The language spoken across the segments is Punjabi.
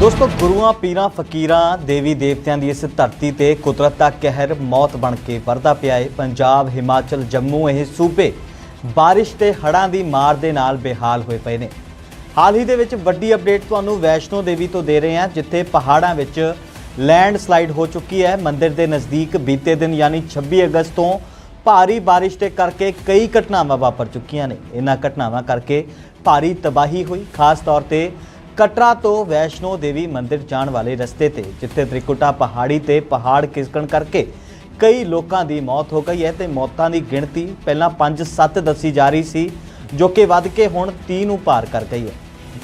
ਦੋਸਤੋ, ਗੁਰੂਆਂ, ਪੀਰਾਂ, ਫਕੀਰਾਂ, ਦੇਵੀ ਦੇਵਤਿਆਂ ਦੀ ਇਸ ਧਰਤੀ ਤੇ ਕੁਦਰਤ ਦਾ ਕਹਿਰ ਮੌਤ ਬਣ ਕੇ ਵਰਦਾ ਪਿਆ ਹੈ ਪੰਜਾਬ, ਹਿਮਾਚਲ, ਜੰਮੂ ਇਹ ਸੂਬੇ ਬਾਰਿਸ਼ ਤੇ ਹੜ੍ਹਾਂ ਦੀ ਮਾਰ ਦੇ ਨਾਲ ਬੇਹਾਲ ਹੋਏ ਪਏ ਨੇ। ਹਾਲ ਹੀ ਦੇ ਵਿੱਚ ਵੱਡੀ ਅਪਡੇਟ ਤੁਹਾਨੂੰ ਵੈਸ਼ਨੋ ਦੇਵੀ ਤੋਂ ਦੇ ਰਹੇ ਹਾਂ, ਜਿੱਥੇ ਪਹਾੜਾਂ ਵਿੱਚ ਲੈਂਡ ਸਲਾਈਡ ਹੋ ਚੁੱਕੀ ਹੈ। ਮੰਦਿਰ ਦੇ ਨਜ਼ਦੀਕ ਬੀਤੇ ਦਿਨ ਯਾਨੀ 26 ਅਗਸਤ ਤੋਂ ਭਾਰੀ ਬਾਰਿਸ਼ ਦੇ ਕਰਕੇ ਕਈ ਘਟਨਾਵਾਂ ਵਾਪਰ ਚੁੱਕੀਆਂ ਨੇ। ਇਹਨਾਂ ਘਟਨਾਵਾਂ ਕਰਕੇ ਭਾਰੀ ਤਬਾਹੀ ਹੋਈ। ਖਾਸ ਤੌਰ ਤੇ ਕਟਰਾ ਤੋਂ ਵੈਸ਼ਨੋ ਦੇਵੀ ਮੰਦਿਰ ਜਾਣ ਵਾਲੇ ਰਸਤੇ ਤੇ, ਜਿੱਥੇ ਤ੍ਰਿਕੁਟਾ ਪਹਾੜੀ ਤੇ ਪਹਾੜ ਖਿਸਕਣ ਕਰਕੇ ਕਈ ਲੋਕਾਂ ਦੀ ਮੌਤ ਹੋ ਗਈ ਹੈ ਤੇ ਮੌਤਾਂ ਦੀ ਗਿਣਤੀ ਪਹਿਲਾਂ 5-7 ਦੱਸੀ ਜਾ ਰਹੀ ਸੀ, ਜੋ ਕਿ ਵੱਧ ਕੇ ਹੁਣ 30 ਨੂੰ ਪਾਰ ਕਰ ਗਈ ਹੈ।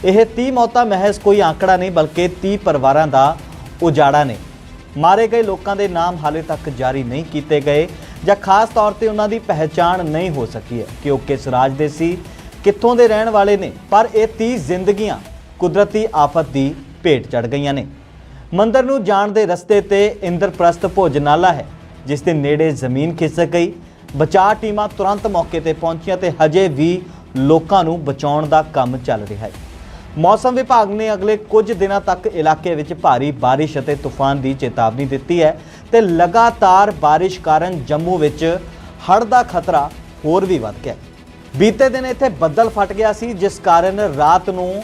ਇਹ 30 ਮੌਤਾਂ ਮਹਿਜ਼ ਕੋਈ ਆંકੜਾ ਨਹੀਂ, ਬਲਕਿ 30 ਪਰਿਵਾਰਾਂ ਦਾ ਉਜਾੜਾ ਨੇ। ਮਾਰੇ ਗਏ ਲੋਕਾਂ ਦੇ ਨਾਮ ਹਾਲੇ ਤੱਕ ਜਾਰੀ ਨਹੀਂ ਕੀਤੇ ਗਏ ਜਾਂ ਖਾਸ ਤੌਰ ਤੇ ਉਹਨਾਂ ਦੀ ਪਹਿਚਾਣ ਨਹੀਂ ਹੋ ਸਕੀ ਹੈ ਕਿ ਉਹ ਕਿਸ ਰਾਜ ਦੇ ਸੀ, ਕਿੱਥੋਂ ਦੇ ਰਹਿਣ ਵਾਲੇ ਨੇ, ਪਰ ਇਹ 30 ਜ਼ਿੰਦਗੀਆਂ ਕੁਦਰਤੀ ਆਫਤ ਦੀ ਭੇਟ ਚੜ ਗਈਆਂ ਨੇ। ਮੰਦਰ ਨੂੰ ਜਾਣ ਦੇ ਰਸਤੇ ਤੇ ਇੰਦਰਪ੍ਰਸਥ ਭੋਜਨਾਲਾ ਹੈ, ਜਿਸ ਦੇ ਨੇੜੇ ਜ਼ਮੀਨ ਖਿਸਕ ਗਈ। ਬਚਾਅ ਟੀਮਾਂ ਤੁਰੰਤ ਮੌਕੇ ਤੇ ਪਹੁੰਚੀਆਂ ਤੇ ਹਜੇ ਵੀ ਲੋਕਾਂ ਨੂੰ ਬਚਾਉਣ ਦਾ ਕੰਮ ਚੱਲ ਰਿਹਾ ਹੈ। ਮੌਸਮ ਵਿਭਾਗ ਨੇ ਅਗਲੇ ਕੁਝ ਦਿਨਾਂ ਤੱਕ ਇਲਾਕੇ ਵਿੱਚ ਭਾਰੀ ਬਾਰਿਸ਼ ਅਤੇ ਤੂਫਾਨ ਦੀ ਚੇਤਾਵਨੀ ਦਿੱਤੀ ਹੈ ਤੇ ਲਗਾਤਾਰ ਬਾਰਿਸ਼ ਕਾਰਨ ਜੰਮੂ ਵਿੱਚ ਹੜ੍ਹ ਦਾ ਖਤਰਾ ਹੋਰ ਵੀ ਵੱਧ ਗਿਆ। ਬੀਤੇ ਦਿਨ ਇੱਥੇ ਬੱਦਲ ਫਟ ਗਿਆ ਸੀ, ਜਿਸ ਕਾਰਨ ਰਾਤ ਨੂੰ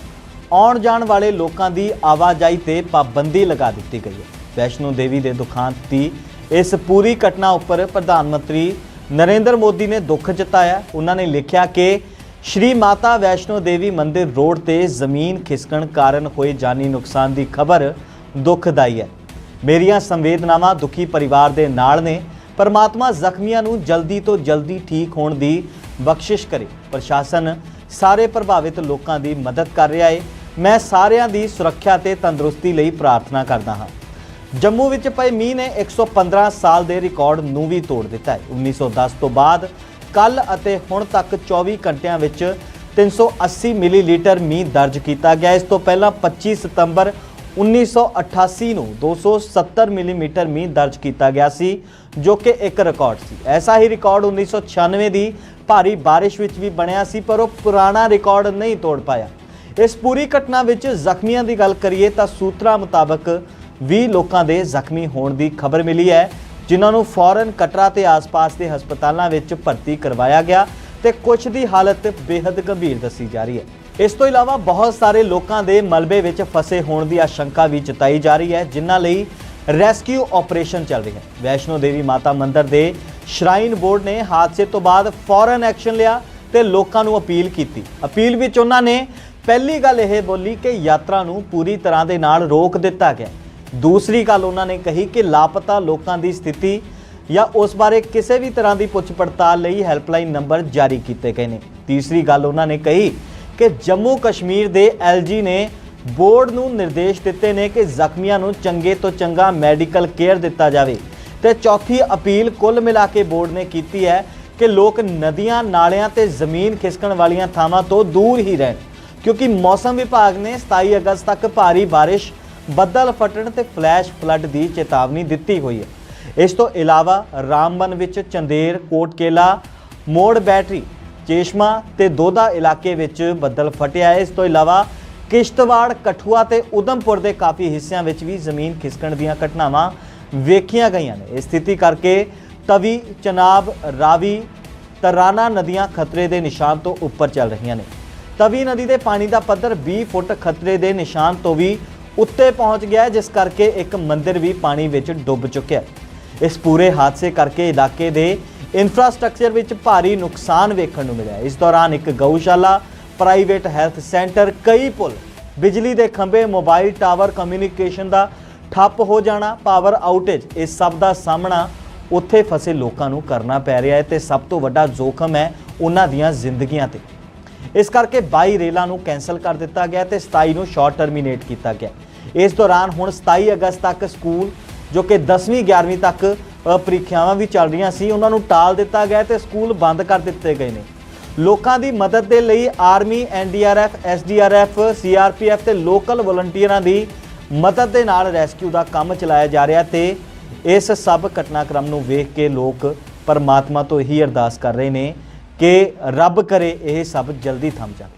ਆਉਣ ਜਾਣ ਵਾਲੇ ਲੋਕਾਂ ਦੀ ਆਵਾਜਾਈ ਤੇ ਪਾਬੰਦੀ ਲਗਾ ਦਿੱਤੀ ਗਈ ਹੈ। ਵੈਸ਼ਨੋ ਦੇਵੀ ਦੇ ਦੁਖਾਂਤ ਦੀ ਇਸ ਪੂਰੀ ਘਟਨਾ ਉੱਪਰ ਪ੍ਰਧਾਨ ਮੰਤਰੀ ਨਰਿੰਦਰ ਮੋਦੀ ਨੇ ਦੁੱਖ ਜਤਾਇਆ। ਉਹਨਾਂ ਨੇ ਲਿਖਿਆ ਕਿ ਸ਼੍ਰੀ ਮਾਤਾ ਵੈਸ਼ਨੋ ਦੇਵੀ ਮੰਦਿਰ ਰੋਡ ਤੇ ਜ਼ਮੀਨ ਖਿਸਕਣ ਕਾਰਨ ਹੋਏ ਜਾਨੀ ਨੁਕਸਾਨ ਦੀ ਖਬਰ ਦੁਖਦਾਈ ਹੈ। ਮੇਰੀਆਂ ਸੰਵੇਦਨਾਵਾਂ ਦੁਖੀ ਪਰਿਵਾਰ ਦੇ ਨਾਲ ਨੇ। ਪਰਮਾਤਮਾ ਜ਼ਖਮੀਆਂ ਨੂੰ ਜਲਦੀ ਤੋਂ ਜਲਦੀ ਠੀਕ ਹੋਣ ਦੀ ਬਖਸ਼ਿਸ਼ ਕਰੇ। ਪ੍ਰਸ਼ਾਸਨ ਸਾਰੇ ਪ੍ਰਭਾਵਿਤ ਲੋਕਾਂ ਦੀ ਮਦਦ ਕਰ ਰਿਹਾ ਹੈ ਮੈਂ ਸਾਰਿਆਂ ਦੀ ਸੁਰੱਖਿਆ ਤੇ ਤੰਦਰੁਸਤੀ ਲਈ ਪ੍ਰਾਰਥਨਾ ਕਰਦਾ ਹਾਂ। ਜੰਮੂ ਵਿੱਚ ਪਏ ਮੀਂਹ ਨੇ 115 ਸਾਲ ਦੇ ਰਿਕਾਰਡ ਨੂੰ ਵੀ ਤੋੜ ਦਿੱਤਾ ਹੈ। 1910 ਤੋਂ ਬਾਅਦ ਕੱਲ ਅਤੇ ਹੁਣ ਤੱਕ 24 ਘੰਟਿਆਂ ਵਿੱਚ 380 ਮਿਲੀਲੀਟਰ ਮੀਂਹ ਦਰਜ ਕੀਤਾ ਗਿਆ। ਇਸ ਤੋਂ ਪਹਿਲਾਂ 25 ਸਤੰਬਰ 1988 ਨੂੰ 270 ਮਿਲੀਮੀਟਰ ਮੀਂਹ ਦਰਜ ਕੀਤਾ ਗਿਆ ਸੀ, ਜੋ ਕਿ ਇੱਕ ਰਿਕਾਰਡ ਸੀ। ਐਸਾ ਹੀ ਰਿਕਾਰਡ 1996 ਦੀ ਭਾਰੀ ਬਾਰਿਸ਼ ਵਿੱਚ ਵੀ ਬਣਿਆ ਸੀ, ਪਰ ਉਹ ਪੁਰਾਣਾ ਰਿਕਾਰਡ ਨਹੀਂ ਤੋੜ ਪਾਇਆ। ਇਸ ਪੂਰੀ ਘਟਨਾ ਵਿੱਚ ਜ਼ਖਮੀਆਂ ਦੀ ਗੱਲ ਕਰੀਏ ਤਾਂ ਸੂਤਰਾਂ ਮੁਤਾਬਕ 20 ਲੋਕਾਂ ਦੇ ਜ਼ਖਮੀ ਹੋਣ ਦੀ ਖਬਰ ਮਿਲੀ ਹੈ। ਜਿਨ੍ਹਾਂ ਨੂੰ ਫੌਰਨ ਕਟਰਾ ਤੇ ਆਸ-ਪਾਸ ਦੇ ਹਸਪਤਾਲਾਂ ਵਿੱਚ ਭਰਤੀ ਕਰਵਾਇਆ ਗਿਆ ਤੇ ਕੁਝ ਦੀ ਹਾਲਤ ਬੇहद ਗੰਭੀਰ ਦੱਸੀ ਜਾ ਰਹੀ ਹੈ। ਇਸ ਤੋਂ ਇਲਾਵਾ ਬਹੁਤ ਸਾਰੇ ਲੋਕਾਂ ਦੇ ਮਲਬੇ ਵਿੱਚ ਫਸੇ ਹੋਣ ਦੀ ਆਸ਼ੰਕਾ ਵੀ ਜਤਾਈ ਜਾ ਰਹੀ ਹੈ, ਜਿਨ੍ਹਾਂ ਲਈ ਰੈਸਕਿਊ ਆਪਰੇਸ਼ਨ ਚੱਲ ਰਿਹਾ ਹੈ। ਵੈਸ਼ਨੋ ਦੇਵੀ ਮਾਤਾ ਮੰਦਿਰ ਦੇ ਸ਼ਰਾਈਨ ਬੋਰਡ ਨੇ ਹਾਦਸੇ ਤੋਂ ਬਾਅਦ ਫੌਰਨ ਐਕਸ਼ਨ ਲਿਆ ਤੇ ਲੋਕਾਂ ਨੂੰ ਅਪੀਲ ਕੀਤੀ। ਅਪੀਲ ਵਿੱਚ ਉਹਨਾਂ ਨੇ ਪਹਿਲੀ ਗੱਲ ਇਹ ਬੋਲੀ ਕਿ ਯਾਤਰਾ ਨੂੰ ਪੂਰੀ ਤਰ੍ਹਾਂ ਦੇ ਨਾਲ ਰੋਕ ਦਿੱਤਾ ਗਿਆ। ਦੂਸਰੀ ਗੱਲ ਉਹਨਾਂ ਨੇ ਕਹੀ ਕਿ ਲਾਪਤਾ ਲੋਕਾਂ ਦੀ ਸਥਿਤੀ ਜਾਂ ਉਸ ਬਾਰੇ ਕਿਸੇ ਵੀ ਤਰ੍ਹਾਂ ਦੀ ਪੁੱਛ ਪੜਤਾਲ ਲਈ ਹੈਲਪਲਾਈਨ ਨੰਬਰ ਜਾਰੀ ਕੀਤੇ ਗਏ ਨੇ। ਤੀਸਰੀ ਗੱਲ ਉਹਨਾਂ ਨੇ ਕਹੀ ਕਿ ਜੰਮੂ ਕਸ਼ਮੀਰ ਦੇ ਐਲਜੀ ਨੇ ਬੋਰਡ ਨੂੰ ਨਿਰਦੇਸ਼ ਦਿੱਤੇ ਨੇ ਕਿ ਜ਼ਖਮੀਆਂ ਨੂੰ ਚੰਗੇ ਤੋਂ ਚੰਗਾ ਮੈਡੀਕਲ ਕੇਅਰ ਦਿੱਤਾ ਜਾਵੇ। ਤੇ ਚੌਥੀ ਅਪੀਲ ਕੁੱਲ ਮਿਲਾ ਕੇ ਬੋਰਡ ਨੇ ਕੀਤੀ ਹੈ ਕਿ ਲੋਕ ਨਦੀਆਂ, ਨਾਲਿਆਂ ਤੇ ਜ਼ਮੀਨ ਖਿਸਕਣ ਵਾਲੀਆਂ ਥਾਵਾਂ ਤੋਂ ਦੂਰ ਹੀ ਰਹਿਣ। ਕਿਉਂਕਿ ਮੌਸਮ ਵਿਭਾਗ ਨੇ 27 ਅਗਸਤ ਤੱਕ ਭਾਰੀ ਬਾਰਿਸ਼ ਬੱਦਲ ਫਟਣ ਤੇ ਫਲੈਸ਼ ਫਲੱਡ ਦੀ ਚੇਤਾਵਨੀ ਦਿੱਤੀ ਹੋਈ ਹੈ। ਇਸ ਤੋਂ ਇਲਾਵਾ ਰਾਮਬਨ ਵਿੱਚ ਚੰਦੇਰ, ਕੋਟਕੇਲਾ, ਮੋੜ ਬੈਟਰੀ, ਚੇਸ਼ਮਾ ਤੇ ਦੋਦਾ ਇਲਾਕੇ ਵਿੱਚ ਬੱਦਲ ਫਟਿਆ ਹੈ। ਇਸ ਤੋਂ ਇਲਾਵਾ ਕਿਸ਼ਤਵਾੜ, ਕਠੂਆ ਤੇ ਉਦਮਪੁਰ ਦੇ ਕਾਫੀ ਹਿੱਸਿਆਂ ਵਿੱਚ ਵੀ ਜ਼ਮੀਨ ਖਿਸਕਣ ਦੀਆਂ ਘਟਨਾਵਾਂ ਵੇਖੀਆਂ ਗਈਆਂ ਨੇ। ਇਸ ਸਥਿਤੀ ਕਰਕੇ ਤਵੀ, ਚਨਾਬ, ਰਾਵੀ, ਤਰਾਨਾ ਨਦੀਆਂ ਖਤਰੇ ਦੇ ਨਿਸ਼ਾਨ ਤੋਂ ਉੱਪਰ ਚੱਲ ਰਹੀਆਂ ਨੇ। ਤਵੀ ਨਦੀ ਦੇ ਪਾਣੀ ਦਾ ਪੱਧਰ 20 ਫੁੱਟ ਖਤਰੇ ਦੇ ਨਿਸ਼ਾਨ ਤੋਂ ਵੀ ਉੱਤੇ ਪਹੁੰਚ ਗਿਆ ਜਿਸ ਕਰਕੇ ਇੱਕ ਮੰਦਿਰ ਵੀ ਪਾਣੀ ਵਿੱਚ ਡੁੱਬ ਚੁੱਕਿਆ ਇਸ ਪੂਰੇ ਹਾਦਸੇ ਕਰਕੇ ਇਲਾਕੇ ਦੇ ਇਨਫਰਾਸਟ੍ਰਕਚਰ ਵਿੱਚ ਭਾਰੀ ਨੁਕਸਾਨ ਵੇਖਣ ਨੂੰ ਮਿਲਿਆ ਇਸ ਦੌਰਾਨ ਇੱਕ ਗਊਸ਼ਾਲਾ ਪ੍ਰਾਈਵੇਟ ਹੈਲਥ ਸੈਂਟਰ ਕਈ ਪੁਲ, ਬਿਜਲੀ ਦੇ ਖੰਭੇ ਮੋਬਾਈਲ ਟਾਵਰ ਕਮਿਊਨੀਕੇਸ਼ਨ ਦਾ ਠੱਪ ਹੋ ਜਾਣਾ ਪਾਵਰ ਆਊਟੇਜ ਇਸ ਸਭ ਦਾ ਸਾਹਮਣਾ ਉੱਥੇ ਫਸੇ ਲੋਕਾਂ ਨੂੰ ਕਰਨਾ ਪੈ ਰਿਹਾ ਹੈ ਤੇ ਸਭ ਤੋਂ ਵੱਡਾ ਜ਼ੋਖਮ ਹੈ ਉਹਨਾਂ ਦੀਆਂ ਜ਼ਿੰਦਗੀਆਂ ਤੇ। ਇਸ ਕਰਕੇ 22 ਰੇਲਾਂ ਨੂੰ ਕੈਨਸਲ ਕਰ ਦਿੱਤਾ ਗਿਆ ਤੇ 27 ਨੂੰ ਸ਼ਾਰਟ ਟਰਮੀਨੇਟ ਕੀਤਾ ਗਿਆ। ਇਸ ਦੌਰਾਨ ਹੁਣ 27 ਅਗਸਤ ਤੱਕ ਸਕੂਲ, ਜੋ ਕਿ 10ਵੀਂ 11ਵੀਂ ਤੱਕ ਪ੍ਰੀਖਿਆਵਾਂ ਵੀ ਚੱਲ ਰਹੀਆਂ ਸੀ, ਉਹਨਾਂ ਨੂੰ ਟਾਲ ਦਿੱਤਾ ਗਿਆ ਤੇ ਸਕੂਲ ਬੰਦ ਕਰ ਦਿੱਤੇ ਗਏ ਨੇ। ਲੋਕਾਂ ਦੀ ਮਦਦ ਦੇ ਲਈ ਆਰਮੀ ਐਨਡੀਆਰਐਫ ਐਸਡੀਆਰਐਫ ਸੀਆਰਪੀਐਫ ਤੇ ਲੋਕਲ ਵਲੰਟੀਅਰਾਂ ਦੀ ਮਦਦ ਦੇ ਨਾਲ ਰੈਸਕਿਊ ਦਾ ਕੰਮ ਚਲਾਇਆ ਜਾ ਰਿਹਾ ਤੇ ਇਸ ਸਭ ਘਟਨਾਕ੍ਰਮ ਨੂੰ ਵੇਖ ਕੇ ਲੋਕ ਪਰਮਾਤਮਾ ਤੋਂ ਹੀ ਅਰਦਾਸ ਕਰ ਰਹੇ ਨੇ ਕਿ ਰੱਬ ਕਰੇ ਇਹ ਸਭ ਜਲਦੀ ਥੰਮ ਜਾਵੇ।